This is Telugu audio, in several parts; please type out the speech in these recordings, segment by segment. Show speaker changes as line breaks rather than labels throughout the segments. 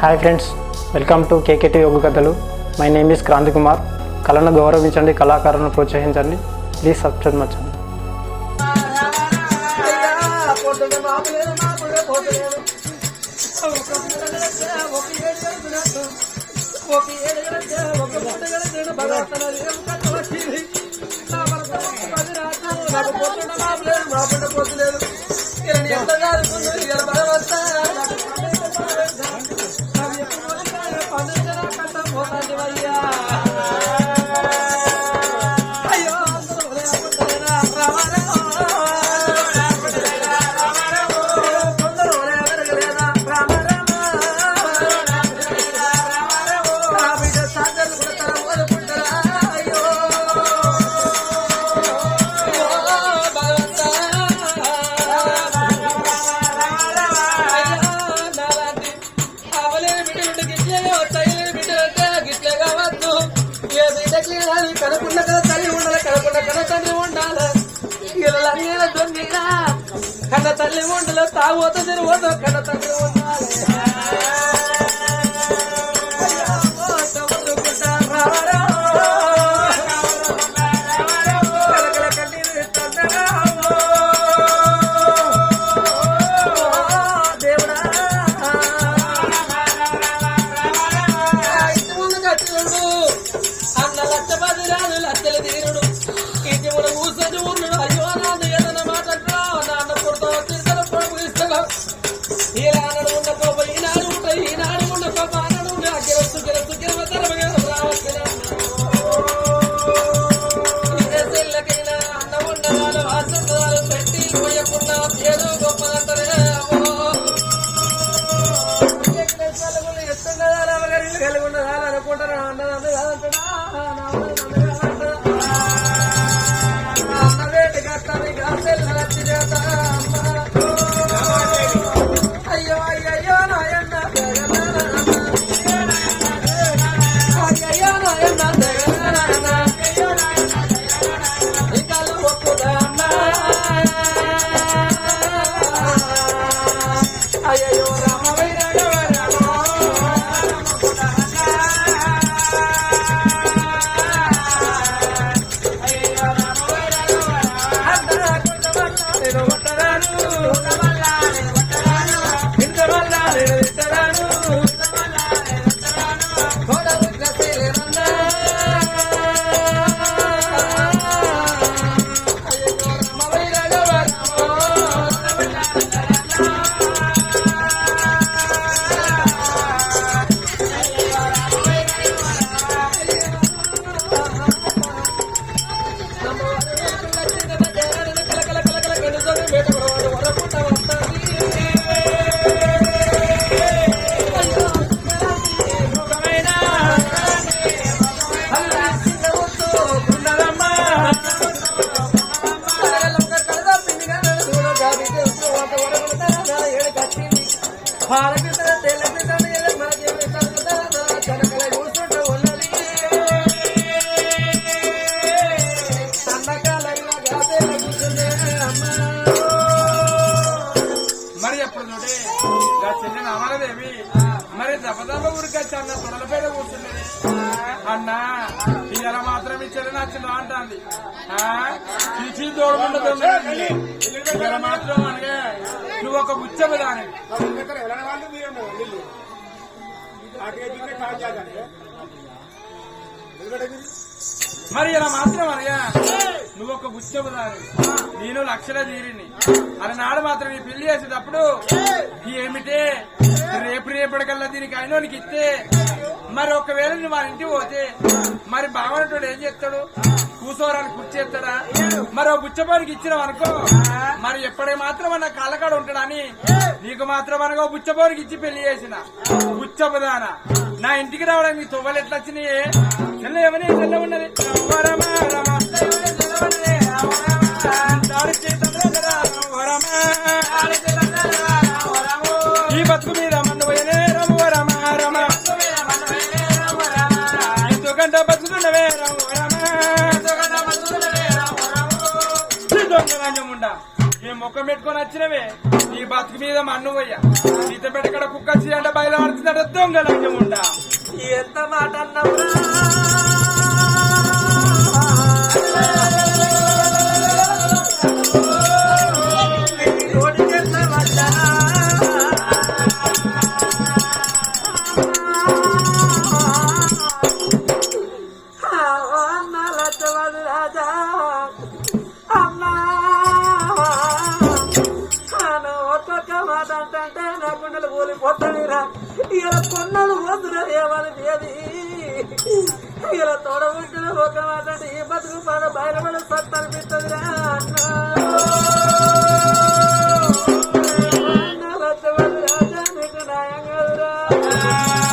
Hi friends welcome to KKT yoga కథలు my name is Kranti Kumar కళను గౌరవించండి కళాకారులను ప్రోత్సహించండి. ప్లీజ్ సబ్స్క్రైబ్ మచ్చండి
అయ్యో పెట్టి
చిన్న అంటాంది చీచీ తోడుకుంటూ ఇవాళ మాత్రం అనగా నువ్వు ఒక బుచ్చము దాని మరి ఇలా మాత్రం అనగా నువ్వు ఒక గుచ్చబుదారు దాని నేను లక్షల తీరిని అలనాడు నాడు మాత్రం నీ పెళ్ళి చేసేటప్పుడు ఏమిటే? రేపు రేపటికల్లా దీనికి అయినోనికి ఇస్తే. మరి ఒకవేళ నువ్వు మా ఇంటికి పోతే మరి బావనటోడు ఏం చేస్తాడు? కూసోరానికి కూర్చేస్తాడా మరి ఒక బుచ్చపానికి ఇచ్చినావు అనుకో మరి ఎప్పుడే మాత్రం అన్న కళ్ళకాడ ఉంటాడని నీకు మాత్రం అనగా ఓ ఇచ్చి పెళ్ళి చేసిన. బుచ్చపదాన నా ఇంటికి రావడానికి తువ్వలు ఎట్లా చెల్లెవనే చెల్లవన్నది వరమా రమా ఈ బతుకు మీద మన్ను పోయినే రమ. వరమ రమ ఎందుకంట బతుకున్నవే రమ వరమ నేను ముఖం పెట్టుకొని వచ్చినవే. ఈ బతుకు మీద మన్ను పోయ్యా. ఈత పెట్టకడ కుక్క వచ్చి అంటే బయలు ఆడుతుందట దొంగ లంజముండా
ఎంత మాట అన్నవరా? Thank you.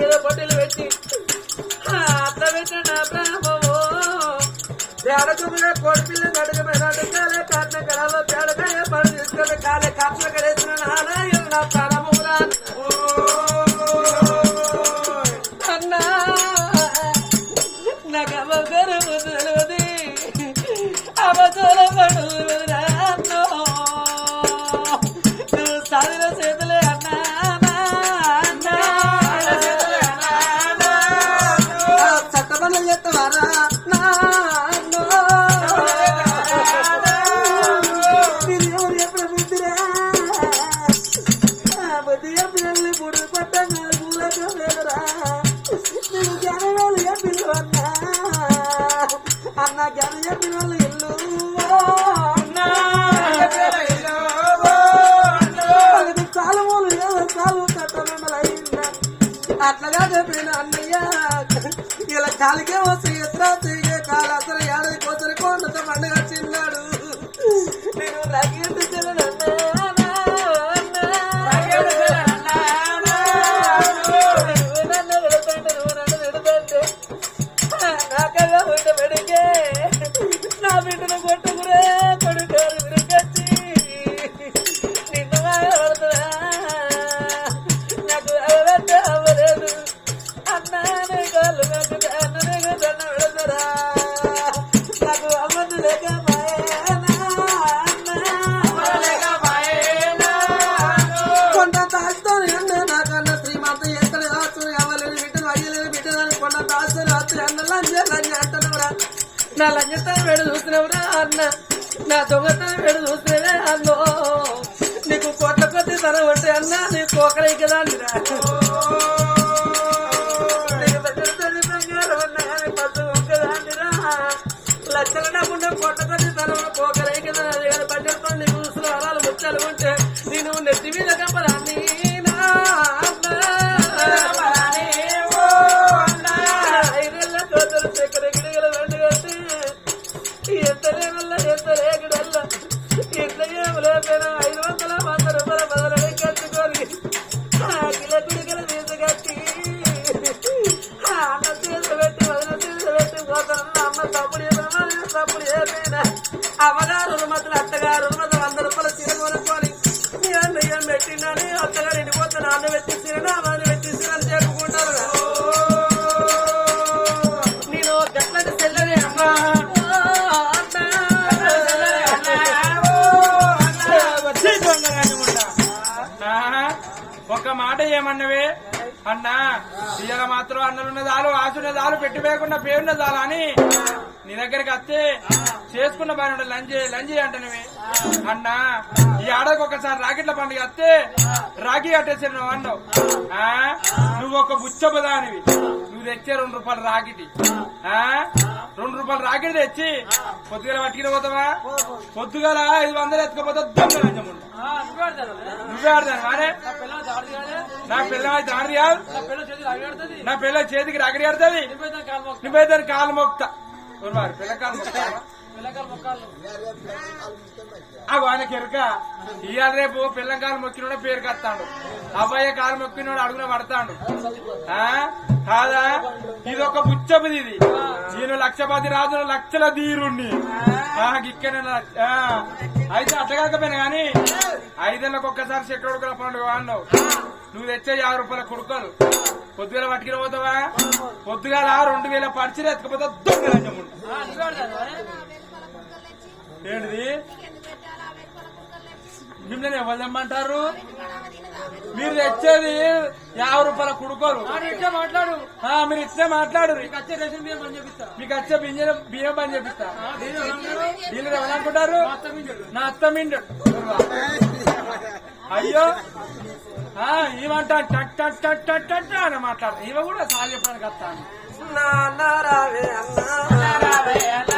మీద పెట్టి అట్లా పెట్టిన ఎత్తవారా రాత్రి లంజ నా లంజతనం వేడు చూస్తున్నావురా అన్న నా దొంగతనం వేడు చూస్తున్నావే అన్నో. నీకు కొత్త కొద్ది తనం అన్న నీకు కోకలై కదా
దగ్గరికి వస్తే చేసుకున్న పని ఉంటే లంజి లంజి అంటనవి అన్నా ఈ ఆడకు ఒకసారి రాకెట్ల పండుగ వస్తే రాఖీ కట్టేసారు నువ్వు అన్నావు. ఆ, నువ్వు ఒక బుచ్చబదానివి నువ్వు తెచ్చే రెండు రూపాయలు రాకెటి ఆ? రెండు రూపాయలు రాకెట్ తెచ్చి పొద్దుగల పట్టుకుని పోతావా? పొద్దుగల ఐదు వందలు ఎత్తుకపోతే దొంగ లంచం నువ్వే ఆడదాను మారే? నా పిల్ల కాదు. నా పిల్ల చేతికి రగడి ఆడుతుంది. నువ్వే దాని కాలు మొక్తా అగో ఆయనకి ఎరుక. ఇవాళ రేపు పిల్లం కాలు మొక్కినోడే పేరు కత్తాడు. అబ్బాయి కాలు మొక్కినోడు అడుగున పడతాడు. ఆ? కాదా? ఇది ఒక బుచ్చబది ఇది. నేను లక్షపతి రాజు లక్షల ధీరుణ్ణి. ఇక్కడ అయితే అట్టగాకపోయినా గాని ఐదేళ్ళకి ఒక్కసారి చెట్టు ఉడకల పండుగ అన్నావు నువ్వు తెచ్చే యాభై రూపాయల కుడుకలు. పొద్దుగల పట్టుకుని పోతావా? పొద్దుగాల రెండు వేల పడిచిలు ఎత్తుకపోతే దొంగ లంచం ఉంటుంది. ఏంటిది? మిమ్మల్ని ఎవరు తెమ్మంటారు? మీరు తెచ్చేది యాభై రూపాయల కుడుకోరు
మాట్లాడు.
మీరు ఇస్తే మాట్లాడు. మీకు వచ్చే బియ్యం బియ్యం పని చెప్పిస్తా వీళ్ళు ఎవరనుకుంటారు నా అత్త మిండు అయ్యో. ఆ, ఈమంట టట్ టట్ టట్ టట్ టట్ అని మాట్లాడు ఈమె కూడా సార్ చెప్పడానికి వస్తాను
నాన్న రావే అన్నా. రావే అన్నా.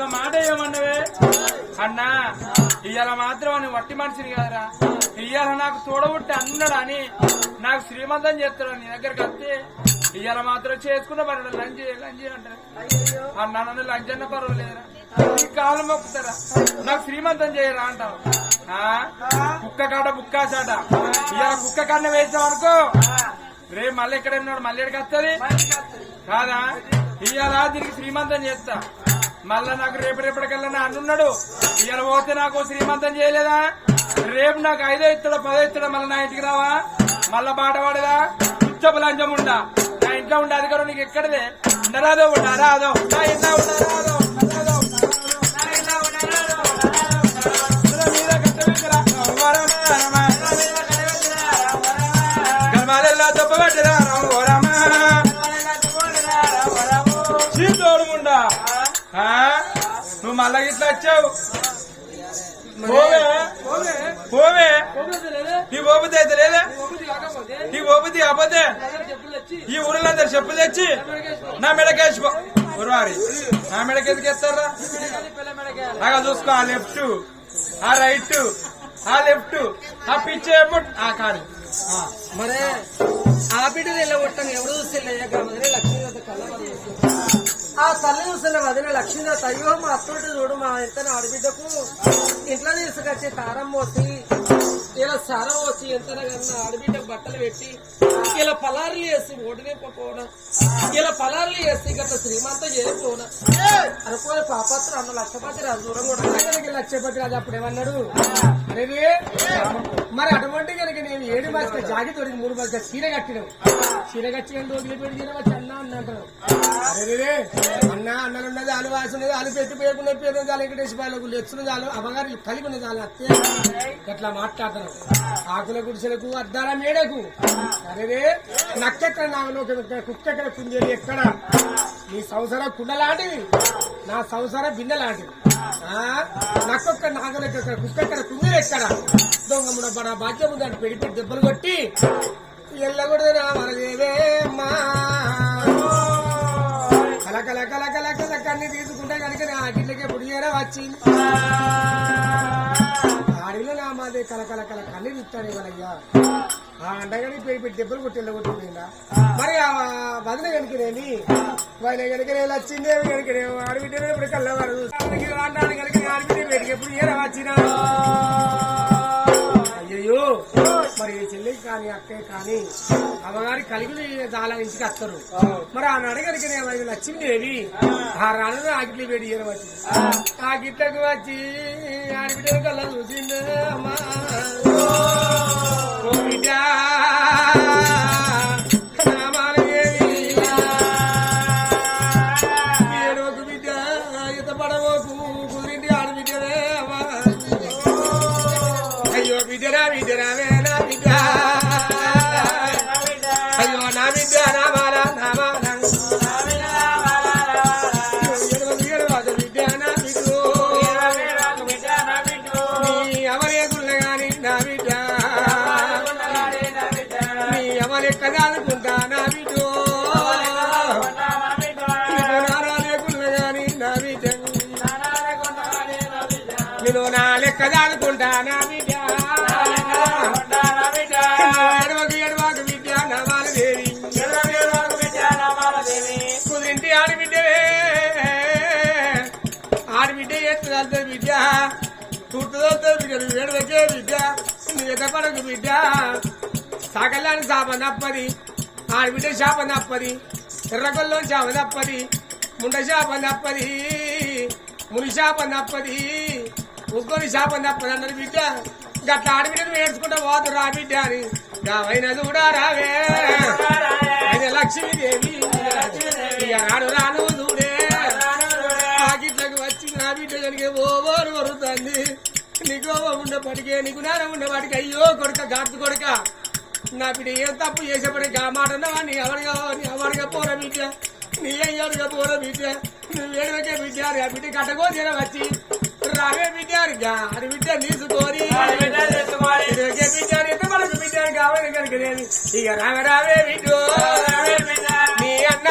ఒక మాట ఏమన్నవే? అన్నా ఇవాళ మాత్రం అని వట్టి మనిషిని కదరా. ఇవాళ నాకు తోడబుట్టి అన్నాడు అని నాకు శ్రీమంతం చేస్తాడు నీ దగ్గరికి వస్తే ఇవాళ మాత్రం చేసుకున్న పని లంచ్ లంచ్ అంటారు. అన్నా నన్ను లంచ్ అన్న పర్వాలేదురా. ఈ కాలు మొక్కుతారా? నాకు శ్రీమంతం చేయరా అంటావు. ఆ? కుక్క కాడ బుక్కా చాట. ఇవాళ కుక్క కాడ వేసాం అనుకో. రేపు మళ్ళీ ఎక్కడ ఉన్నాడు మళ్ళీ ఎక్కడికి వస్తుంది? కాదా ఇవాళ దీనికి శ్రీమంతం చేస్తా. మళ్ళా నాకు రేపు రేపటికల్లా నా అన్నున్నాడు ఇవాళ పోతే నాకు శ్రీమంతం చేయలేదా? రేపు నాకు ఐదో ఇస్తాడో పదో ఇస్తాడో మళ్ళీ నా ఇంటికి రావా? మళ్ళా బాట పాడదా? ఉచ్చపు లంచం ఉండా? నా ఇంట్లో ఉండే అధికారం నీకు ఎక్కడదే? ఉండరాదో ఉండా? నా ఇంట్లో ఉండా రాదో ఉండరాదో, ఉండా రాదో, ఉండరాదో. మళ్ళా ఇట్లా వచ్చావు? పోవే. పోవే. నీ ఓపితే అయితే లేదా. నీ ఓపితే అబ్బతే ఈ ఊళ్ళందరూ చెప్పులు తెచ్చి నా మెడకేసి గురువారి నా మెడకి ఎందుకు ఎత్తారా బాగా చూసుకో ఆ లెఫ్ట్ ఆ రైట్ ఆ లెఫ్ట్ ఆ పిచ్చి ఆ కాదు ఆ.
మరే ఆ బిడ్డను ఇలా కొట్టాను ఎవరు చూస్తే వదిలే లక్ష్మీదేవత కళ్ళ ఆ తల్లి చూసిన వదిన లక్ష్మీదేవత అయ్యో మా అత్తోటి చూడు మా ఇంత ఆడబిడ్డకు ఇంట్లో తీసుకొచ్చి తారం పోసి ఇలా సారం వచ్చి ఎంత కన్నా ఆడబిడ్డకు బట్టలు పెట్టి ఇలా పలారులు వేసి ఓడినిపోవడం ఇలా పలారులు వేసి గత శ్రీమంత చేయకపోవడం. అనుకోని పాపత్ర అన్న లక్షపతి రాజు దూరం కూడా లక్షపతి రాజు అప్పుడు ఏమన్నాడు? మరి అటువంటి కనుక నేను ఏడు మాసక జాగి తొడిగి మూడు మాసక చీర కట్టినావు. చీర కట్టి రోజులు పెట్టి చీర వచ్చి అన్న అన్న అంటారు అరే అన్న అన్నలు ఉన్నది ఆలు వాసి ఉన్నది ఆలు పెట్టి పోయకుండా పేరు చాలు వెంకటేశ్వర బాలకు చాలు కలిగి ఉన్న చాలు అత్తే అట్లా మాట్లాడుతున్నావు ఆకుల గుడిసెలకు అద్దాల మేడకు. అరే నక్కెక్కడ నాగలో కుక్కెక్కడ కుందేది ఎక్కడ? నీ సంసార కుండలాంటిది నా సంసార బిందె లాంటిది. ఆ, నక్కొక్క నాగలెక్క కుక్కెక్కడ కుందేది ఎక్కడ? దొంగముడ బడ భాగ్యం ఉందని పెడి పెట్టి దెబ్బలు కొట్టి ఎల్లగొడదనా నా అమ్మా. కల కల కల తీసుకుంటే కనుక నా గిట్లకే పుడియేరా వచ్చింది. ఆడిలో నా మాదే కల కల కల కన్ని తీస్తాను ఆ అండగడి పోయి పెట్టి దెబ్బలు కొట్టి వెళ్ళగొట్టిపోయిందా మరి ఆ వదిన కనుకనేమి వదిన కనుకనే వచ్చిందే కనుకనే ఆడబిడ్డనే ఇప్పుడు కళ్ళవారు. ఆడాడు కనుక ఆడబిడ్డ ఎప్పుడు ఏరా వచ్చినా? అయ్యో మరి చెల్లికి కానీ అక్కే కానీ అమ్మగారి కలిగి చాలా ఇంటికి వస్తారు. మరి ఆ నడగలిగిన మరి లక్ష్మీదేవి ఆ రాను ఆగిట్లు వేడి వచ్చి. ఆ. గిట్టకు వచ్చి ఆడబిడ్డ కళ్ళ చూసిందే అమ్మా. నేను నా లెక్క దాడుకుంటా నా బిడ్డ ఎడవకు ఎడవకు బిడ్డ నమాల కుదిరింటి ఆడబిడ్డవే. ఆడబిడ్డ ఎత్తుదలుతుంది బిడ్డ చుట్టుదలుతుంది బిడ్డ నువ్వు ఎడవకే బిడ్డ నువ్వు ఎదపడకు బిడ్డ సకలాన్ని శాప నప్పది ఆడబిడ్డ శాప నప్పది ఎర్రగొల్లో శాప నప్పది ముండ శాప నప్పది ముని శాప నప్పది ముగ్గురు శాప నప్పది బిడ్డ. గట్ల ఆడబిడ్డను నేర్చుకుంటా పోతు రా బిడ్డ అని. గావైన చూడా రావే. అది లక్ష్మీదేవి. ఇక రాను రాను చూడే. ఆకిట్లకు వచ్చి నా బిడ్డ కలిగే ఓవోరు వరుతుంది నీకు ఉండేపటికే నీకు నాన్న ఉండేవాటికి. అయ్యో కొడుక గార్తు కొడుక. నా బిడ్డ ఏం తప్పు చేసేప్పటికి ఆ మాట నీ ఎవరిగా నీ ఎవరిగా పోరా బిడ్డ. నీ అయ్యారుగా పోరా బిడ్డ. నువ్వు ఏడవకే బిడ్డ అని ఆ బిడ్డ కట్టకోసిన వచ్చి రావే బిడ్డ అని గా- అని బిడ్డ తీసుకొని. ఇదివరకే బిడ్డ అని ఎంత మనకు బిడ్డ అని కావాలి కనుక ఇక రావే రావే బిడ్డ. నీ అన్న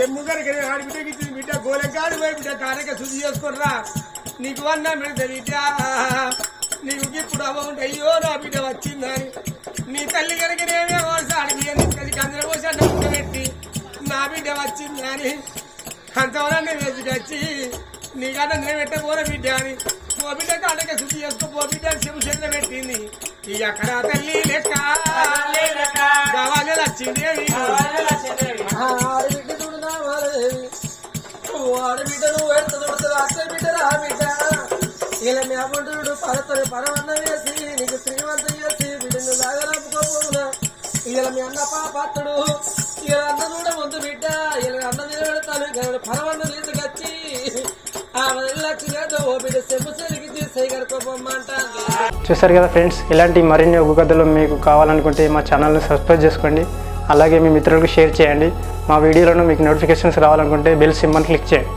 చెమ్ము కనుక ఆడి బిడ్డకి ఇచ్చింది బిడ్డ గోలెకాడు పోయి బిడ్డ కారక శుద్ధి చేసుకుని నీకు అన్నా పెడితే బిడ్డ నీకు ఇప్పుడు అమౌంట్ అయ్యో నా బిడ్డ వచ్చిందని. నీ తల్లి కనుక నేనే పోసి ఆడి బియ్యం కందర పోసి అన్న పెట్టి నా బిడ్డ వచ్చిందని. అంతవరకు వేసుకొచ్చి నీకన్నా నేను పెట్టబోన బిడ్డ అని. ఓ బిడ్డ కాడక శుద్ధి చేసుకో పో బిడ్డ చెవు చేతిలో పెట్టింది. ఈ అక్కడ తల్లి లెక్క కావాలి చూసారు పరవన్న వేసి నీకు శ్రీమంతం చేసి బిడ్డను ఇలా
మీ అన్న ఇలా అన్న కూడా ముందు బిడ్డ ఇలా అన్న నిలబెడతాను పరవన్న
కదా ఫ్రెండ్స్ ఇలాంటి మరిన్ని ఒక కథలు మీకు కావాలనుకుంటే మా ఛానల్ని సబ్స్క్రైబ్ చేసుకోండి. అలాగే మీ మిత్రులకు షేర్ చేయండి. మా వీడియోలను మీకు నోటిఫికేషన్స్ రావాలనుకుంటే బెల్ సిమ్మని క్లిక్ చేయండి.